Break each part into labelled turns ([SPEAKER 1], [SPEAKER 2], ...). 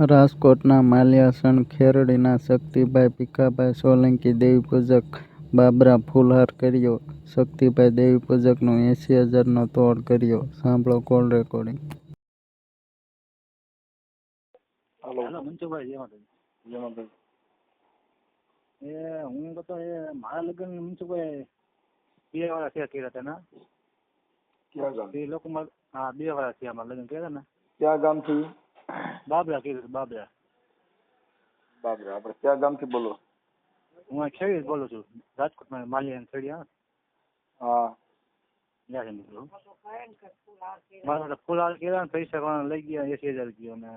[SPEAKER 1] રાજકોટના માલ્યાસણ ખેરડીના શક્તિભાઈ ભીખાભાઈ સોલંકી દેવીપૂજક બાબરા ફૂલહાર કર્યો. શક્તિભાઈ દેવીપૂજકનો એંસી હજારનો તોડ કર્યો. સાંભળો કોલ રેકોર્ડિંગ.
[SPEAKER 2] હાલો.
[SPEAKER 3] હેલો મનસુખભાઈ જય માતાજી.
[SPEAKER 2] જમાભાઈ
[SPEAKER 3] એ હું કહું તો એ મારા લગ્ન મનસુખભાઈ બે વાળા થયા કર્યા હતા ને?
[SPEAKER 2] ક્યાં ગામ?
[SPEAKER 3] એ લોકો માર- હા બે વાળા થયા મારા લગ્ન કર્યા ને?
[SPEAKER 2] ક્યાં ગામથી?
[SPEAKER 3] બાબરા કીધું બાબરા
[SPEAKER 2] બાબરા આપણે ક્યાં ગામથી બોલો
[SPEAKER 3] હું ખેડી બોલું છું રાજકોટમાં માલિયા ખેડી હા મારા માટે ફૂલ હાલ કર્યા પૈસા ઘણા લઈ ગયા એસી હજાર ગયો ને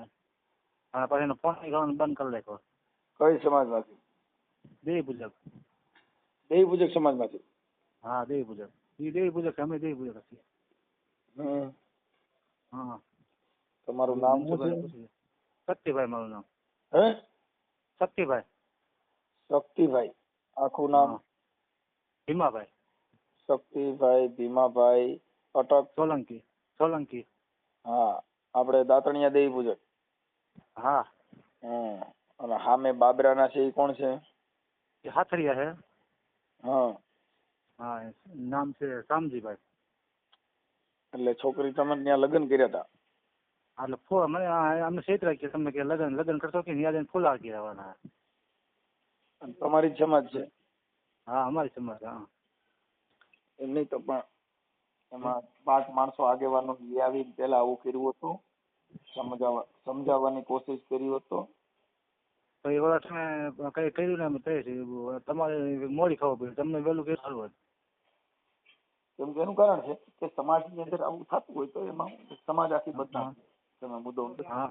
[SPEAKER 3] મારા પાસે ફોન કરવાનું બંધ કરી નાખ્યો
[SPEAKER 2] કઈ સમાજમાંથી
[SPEAKER 3] દેવી પૂજક
[SPEAKER 2] દેવી પૂજક સમાજમાંથી
[SPEAKER 3] હા દેવી પૂજક એ દેવી પૂજક અમે દેવી પૂજક છીએ
[SPEAKER 2] હમ તમારું નામ શું છે?
[SPEAKER 3] શક્તિભાઈ મારું નામ.
[SPEAKER 2] હે?
[SPEAKER 3] શક્તિભાઈ
[SPEAKER 2] શક્તિભાઈ. આખું નામ?
[SPEAKER 3] હા. ભીમાભાઈ.
[SPEAKER 2] શક્તિભાઈ ભીમાભાઈ અટક.
[SPEAKER 3] સોલંકી. સોલંકી.
[SPEAKER 2] હા આપણે દાતણિયા દેવી પૂજક.
[SPEAKER 3] હા.
[SPEAKER 2] હમ અને સામે બાબરાના છે એ કોણ છે?
[SPEAKER 3] એ હાથરિયા છે.
[SPEAKER 2] હા.
[SPEAKER 3] હા એ નામ છે શામજીભાઈ.
[SPEAKER 2] એટલે છોકરી તમે ત્યાં લગ્ન કર્યા હતા?
[SPEAKER 3] એટલે ફૂલ મને અમને છેતરા કે તમને કે લગ્ન લગ્ન કરશો કે ન્યા જઈને ફૂલ આરતી રહેવાના
[SPEAKER 2] તમારી સમાજ છે
[SPEAKER 3] હા અમારી સમાજ હા
[SPEAKER 2] એમ નહીં તો પણ એમાં પાંચ માણસો આગેવાનો લઈ આવીને પેલા આવું કર્યું હતું સમજાવવા સમજાવવાની કોશિશ કરી હતો
[SPEAKER 3] તો એ વર્ષ મેં કઈ કર્યું ને અમે કહીએ તમારે મોડી ખબર પડ્યું તમને વહેલું કે સારું હોય
[SPEAKER 2] કેમ કે એનું કારણ છે કે સમાજની અંદર આવું થતું હોય તો એમાં સમાજ આખી બદનામ તમે મુદ્દો
[SPEAKER 3] હા.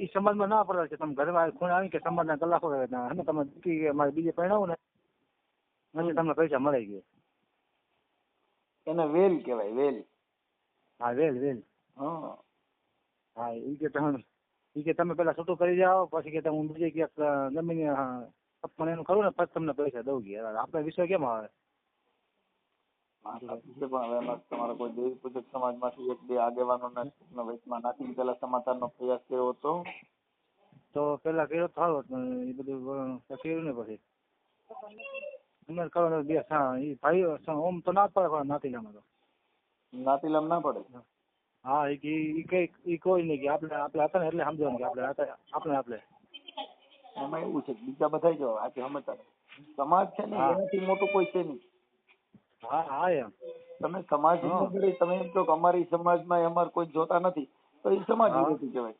[SPEAKER 3] એ સંબંધમાં ના પડે છે તમે ઘરમાં ખૂણ આવી કે સમાજના કલાકો રહે અને તમે કે મારે બીજે પરણાવું ને પછી તમને પૈસા મળી ગયા.
[SPEAKER 2] એને વેલ કહેવાય વેલ.
[SPEAKER 3] હા વેલ વેલ.
[SPEAKER 2] હા.
[SPEAKER 3] હા એ કે તમે એ કે તમે પેલા છૂટું કરી જાઓ પછી કે તમે હું બીજે ક્યાંક જમીન પણ એનું ખરું ને પછી તમને પૈસા દઉં ગયા આપણે વિષય કેમ આવે
[SPEAKER 2] વાત સાચી છે પણ હવે એમાં તમારા કોઈ દેવી પૂજક સમાજમાંથી એક બે આગેવાનોના ટૂંકના વચમાં નાખીને પેલા સમાધાનનો પ્રયાસ કર્યો હતો?
[SPEAKER 3] તો પેલા કર્યો તો એ બધું કર્યું ને પછી. અમે કરવાનું બે હા એ ભાઈ ઓમ તો ના પડે પણ નાતીલામાં તો.
[SPEAKER 2] નાતીલામ ના પડે?
[SPEAKER 3] હા એ કઈ એ કોઈ નહીં કે આપણે આપણે હતા ને એટલે સમજવાનું કે આપણે હતા આપણે આપણે.
[SPEAKER 2] એમાં એવું છે કે બીજા બધા જો આજે સમજતા સમાજ છે ને એનાથી મોટું કોઈ છે નહીં.
[SPEAKER 3] હા હા એમ.
[SPEAKER 2] તમે સમાજ. તમે એમ કહો કે અમારી સમાજમાં અમાર કોઈ જોતા નથી તો એ સમાજ. વિરોધી કહેવાય.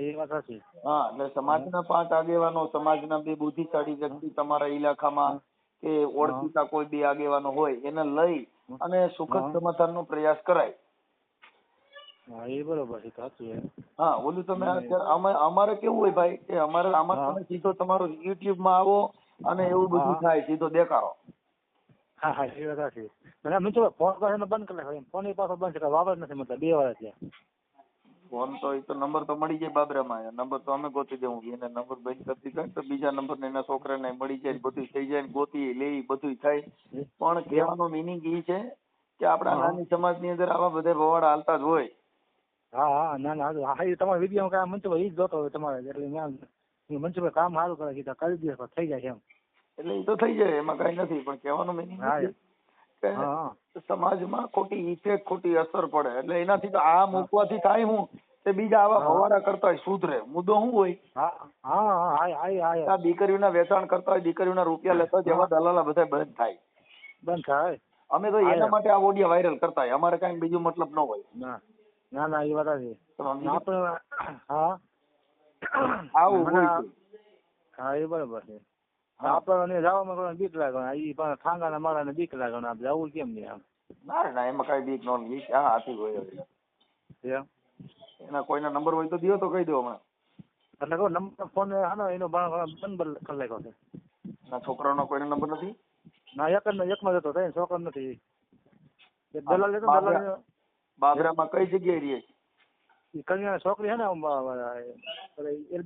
[SPEAKER 3] એ વાત સાચી.
[SPEAKER 2] હા એટલે સમાજના પાંચ આગેવાનો સમાજના બે બુદ્ધિશાળી વ્યક્તિ તમારા ઇલાકામાં કે ઓળખીતા કોઈ બે આગેવાનો હોય એને લઈ અને સુખદ. સમાધાનનો પ્રયાસ કરાય.
[SPEAKER 3] હા એ બરોબર છે સાચું
[SPEAKER 2] હા ઓલું તમે અમારે કેવું હોય ભાઈ કે અમારે આમાં તમે સીધો તમારો યુટ્યુબમાં આવો અને એવું બધું થાય સીધો દેખાડો.
[SPEAKER 3] હા હા એ વાત સાચી. મને એમ તો ફોન પાસે બંધ કરી નાખ્યો ફોન એ પાછો બંધ છે વાપર નથી મતલબ બે વાર થયા
[SPEAKER 2] ફોન તો એ તો નંબર તો મળી જાય બાબરામાં નંબર તો અમે ગોતી દેવું એને નંબર બંધ કરી દીધા તો બીજા નંબર ને એના છોકરાને મળી જાય બધું થઈ જાય ગોતી લે બધું થાય. પણ કહેવાનો મિનિંગ એ છે કે આપણા
[SPEAKER 3] નાની
[SPEAKER 2] નાની સમાજની અંદર આવા બધા ભવાડા હાલતા જ હોય.
[SPEAKER 3] હા હા ના ના હા એ તમારા વીડિયો કામ મનસુભાઈ ઈ જ જોતો હોય તમારે એટલે મેં કામ સારું કરે કીધા કરી દે થઈ જાય એમ.
[SPEAKER 2] એટલે એ તો થઈ જાય એમાં કઈ નથી પણ કહેવાનો મિનિંગ કે સમાજમાં ખોટી ઇફેક્ટ ખોટી અસર પડે. એટલે એનાથી તો આ મૂકવાથી થાય હું તે બીજા આવા ફવારા કરતા હોય સુધરે. મુદ્દો શું હોય? આ દીકરીઓના વેચાણ કરતા હોય દીકરીઓના રૂપિયા લેતા હોય જેવા દલાલા બધા બંધ થાય.
[SPEAKER 3] બંધ થાય?
[SPEAKER 2] અમે તો એના માટે આ ઓડિયા વાયરલ કરતા હોય. અમારે કઈ બીજું મતલબ ન હોય.
[SPEAKER 3] ના ના ના એ વાત? આપણે હા.
[SPEAKER 2] આવું હોય
[SPEAKER 3] હા એ બરોબર છે.
[SPEAKER 2] હા.
[SPEAKER 3] આપણે જવામાં કોઈ બીક લાગે એ પણ ઠાંગાના માળાને બીક લાગે આપણે જવું કેમ નહીં આમ
[SPEAKER 2] ના ના એમાં કઈ બીક નો બીક આ હાથી હોય એના કોઈના નંબર હોય તો દિયો તો કહી દો હમણાં.
[SPEAKER 3] એટલે કહો નંબર ફોન હાનો એનો બંધ કરી નાખ્યો છે
[SPEAKER 2] ના છોકરાનો કોઈનો નંબર નથી?
[SPEAKER 3] ના એક જ એકમાં જતો થાય છોકરો નથી. એક દલાલ લેતો દલાલ
[SPEAKER 2] બાબરામાં કઈ જગ્યાએ રહીએ
[SPEAKER 3] કન્યાની છોકરી હે ને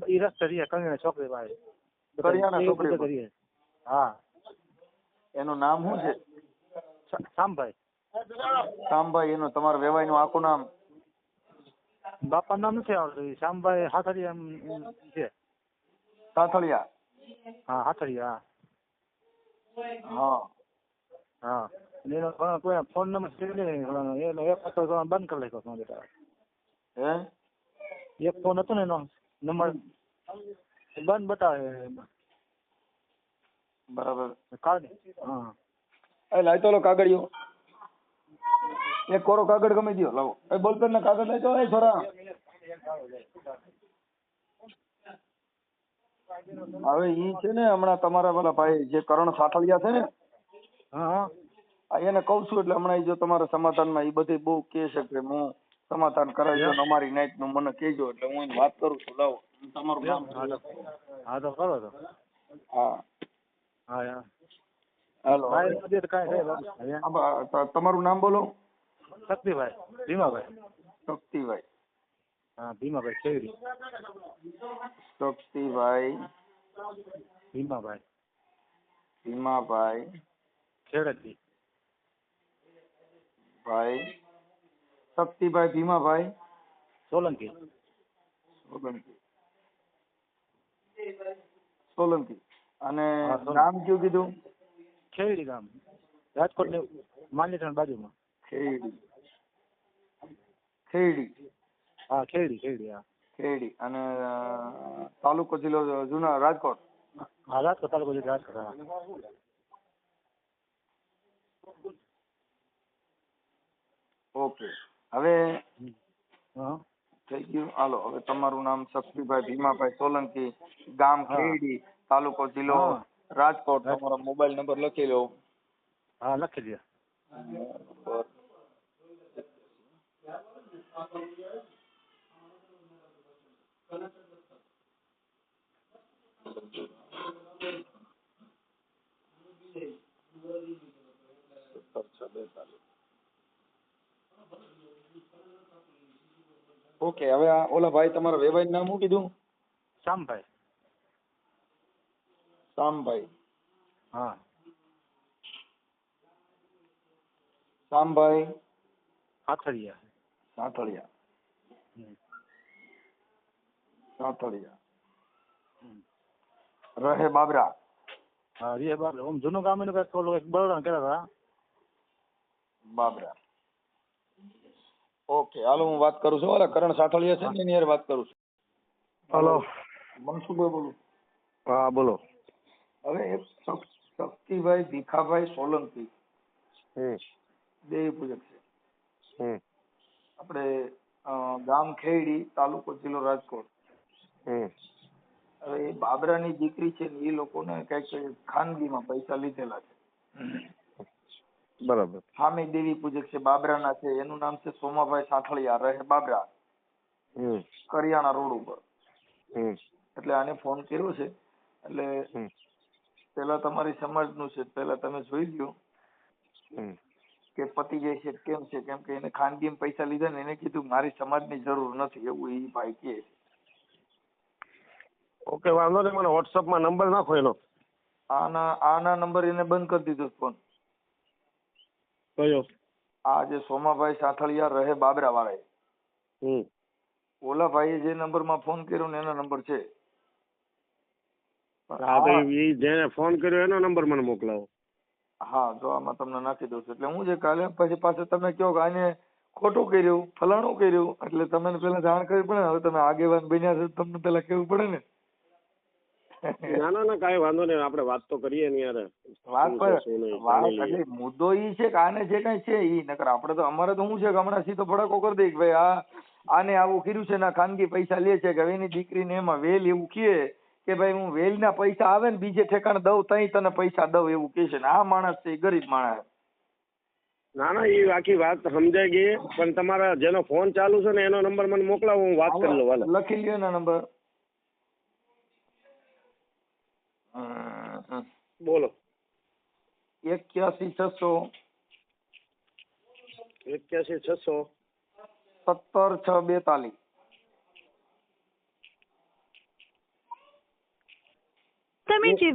[SPEAKER 3] એ- રસ્તે રહીએ કન્યાની છોકરી પાસે.
[SPEAKER 2] કરિયાના છોકરી
[SPEAKER 3] કરીએ હા.
[SPEAKER 2] એનું નામ શું છે?
[SPEAKER 3] શામભાઈ.
[SPEAKER 2] શામભાઈ એનું તમારા વેવાયનું આખું નામ?
[SPEAKER 3] બાપા નામ નથી આવડતું. શામભાઈ એમ છે.
[SPEAKER 2] હાથળિયા
[SPEAKER 3] હા હાથળિયા
[SPEAKER 2] હા.
[SPEAKER 3] હા. એનો કોઈ ફોન નંબર સેવ નહીં એનો એક હતો બંધ કરી નાખ્યો ફોન બેટા
[SPEAKER 2] હે?
[SPEAKER 3] એક ફોન હતો ને એનો નંબર. બંધ બતાવે
[SPEAKER 2] બરાબર.
[SPEAKER 3] કાર્ડ હા.
[SPEAKER 2] એ લાવતો લો કાગળિયો. એક કોરો કાગળ ગમે દ્યો લાવો. એ બોલપેન ના કાગળ લાવતો એ છોરા. હવે ઈ છે ને હમણાં તમારા પેલા ભાઈ જે કરણ સાઠલિયા છે ને
[SPEAKER 3] હા.
[SPEAKER 2] એને કઉ છું એટલે હમણાં જો તમારા સમાધાનમાં એ બધી બહુ કે છે કે હું સમાધાન કરાવી અમારી નાઈટનું મને કેજો એટલે હું વાત કરું છું લાવો. તમારું નામ
[SPEAKER 3] હા હા તો કરો તો.
[SPEAKER 2] હા.
[SPEAKER 3] હા યાર
[SPEAKER 2] હાલો તમારું નામ બોલો.
[SPEAKER 3] શક્તિભાઈ ભીમાભાઈ.
[SPEAKER 2] શક્તિભાઈ.
[SPEAKER 3] હા ભીમાભાઈ શેરી
[SPEAKER 2] શક્તિભાઈ.
[SPEAKER 3] ભીમાભાઈ.
[SPEAKER 2] ભીમાભાઈ.
[SPEAKER 3] ખેડતી
[SPEAKER 2] ભાઈ. શક્તિભાઈ ભીમાભાઈ.
[SPEAKER 3] સોલંકી.
[SPEAKER 2] સોલંકી. સોલંકી. અને નામ કયું કીધું?
[SPEAKER 3] ખેડી ગામ. રાજકોટની માન્યતાની બાજુમાં.
[SPEAKER 2] ખેડી. ખેડી.
[SPEAKER 3] હા ખેડી ખેડી હા.
[SPEAKER 2] ખેડી. અને તાલુકો જિલ્લો જુના રાજકોટ?
[SPEAKER 3] હા રાજકોટ તાલુકો જિલ્લો રાજકોટ હા.
[SPEAKER 2] ઓકે. હવે
[SPEAKER 3] હા.
[SPEAKER 2] થઈ ગયું. હાલો હવે તમારું નામ શક્તિભાઈ ભીમાભાઈ સોલંકી ગામ
[SPEAKER 3] હા.
[SPEAKER 2] ખેડી તાલુકો જિલ્લો
[SPEAKER 3] હા.
[SPEAKER 2] રાજકોટ. તમારો મોબાઈલ નંબર લખી લો.
[SPEAKER 3] હા લખી દે
[SPEAKER 2] નંબર સત્તર છ બેતાલીસ ઓકે હવે આ ઓલા ભાઈ તમારા વેવાઈ નામ શું કીધું?
[SPEAKER 3] શામભાઈ.
[SPEAKER 2] શામભાઈ.
[SPEAKER 3] હા.
[SPEAKER 2] શામભાઈ. સાથળિયા. સાથળિયા.
[SPEAKER 3] હમ.
[SPEAKER 2] રહે બાબરા.
[SPEAKER 3] હા રે બાબરા. ઓમ જૂનું ગામ એનું કંઈક ઓલું એક બરોડા કહેતા હતા.
[SPEAKER 2] બાબરા. ઓકે હાલો હું વાત કરું છું. ઓલા કરણ સાથળિયા છે ને એની યાર વાત કરું છું.
[SPEAKER 3] હાલો.
[SPEAKER 2] મનસુખભાઈ બોલું.
[SPEAKER 3] હા બોલો.
[SPEAKER 2] હવે એક શક્તિભાઈ ભીખાભાઈ સોલંકી. દેવી પૂજક છે. આપણે ગામ ખેડી તાલુકો જિલ્લો રાજકોટ. હવે એ બાબરાની દીકરી છે ને એ લોકોને કંઈક ખાનગીમાં પૈસા લીધેલા છે.
[SPEAKER 3] બરાબર.
[SPEAKER 2] હામી દેવી પૂજક છે બાબરાના છે એનું નામ છે સોમાભાઈ સાંથળિયા રહે બાબરા. કરિયાણા રોડ ઉપર. એટલે આને ફોન કર્યો છે એટલે પેલા તમારી સમાજનું છે પેલા તમે જોઈ લ્યો. કે પતિ જાય છે કેમ છે કેમ કે એને ખાનગી પૈસા લીધા ને એને કીધું મારી સમાજની જરૂર નથી એવું એ ભાઈ કે
[SPEAKER 4] ઓકે વાંધો નહીં મને વોટ્સઅપમાં નંબર નાખો એનો.
[SPEAKER 2] આના આના નંબર એને બંધ કરી દીધો ફોન.
[SPEAKER 4] કયો?
[SPEAKER 2] આ જે સોમાભાઈ સાથળિયા રહે બાબરા વાળા
[SPEAKER 4] હમ.
[SPEAKER 2] ઓલા ભાઈએ જે નંબરમાં ફોન કર્યો ને એનો નંબર છે.
[SPEAKER 4] હા તો ઈ જેને ફોન કર્યો એનો નંબર મને મોકલાવો.
[SPEAKER 2] હા જો આમાં તમને નાખી દઉં છું. એટલે હું જે કાલે પછી પાછું તમે કહો કે આને ખોટું કર્યું ફલાણું કર્યું એટલે તમે પેલા જાણ કરવી પડે ને હવે તમે આગેવાન બન્યા છો તમને પેલા કેવું પડે ને.
[SPEAKER 4] ના ના ના કાંઈ વાંધો નહીં આપણે વાત તો કરીએ ને યાર
[SPEAKER 2] વાત પર વાત એટલે મુદ્દો ઈ છે કે આને જે કઈ છે ઈ નકર આપણે તો અમારે તો શું છે કે હમણાં સીધો ભડકો કરી દઈએ કે ભાઈ આ આને આવું કર્યું છે ના ખાનગી પૈસા લે છે કે એની દીકરીને એમાં વેલ એવું કહે કે ભાઈ હું વેલના પૈસા આવે ને બીજે ઠેકાણે દઉં તઈ તને પૈસા દઉં એવું કહે છે ને આ માણસ છે એ ગરીબ માણસ.
[SPEAKER 4] ના ના એ આખી વાત સમજાઈ ગઈ પણ તમારા જેનો ફોન ચાલુ છે ને એનો નંબર મને મોકલાવો હું વાત કરી લઉં
[SPEAKER 2] લખી લ્યો એના નંબર.
[SPEAKER 4] બોલો.
[SPEAKER 2] એક્યાસી છસો
[SPEAKER 4] એક્યાસી છસો
[SPEAKER 2] સત્તર છ બેતાલીસ.
[SPEAKER 5] તમે જે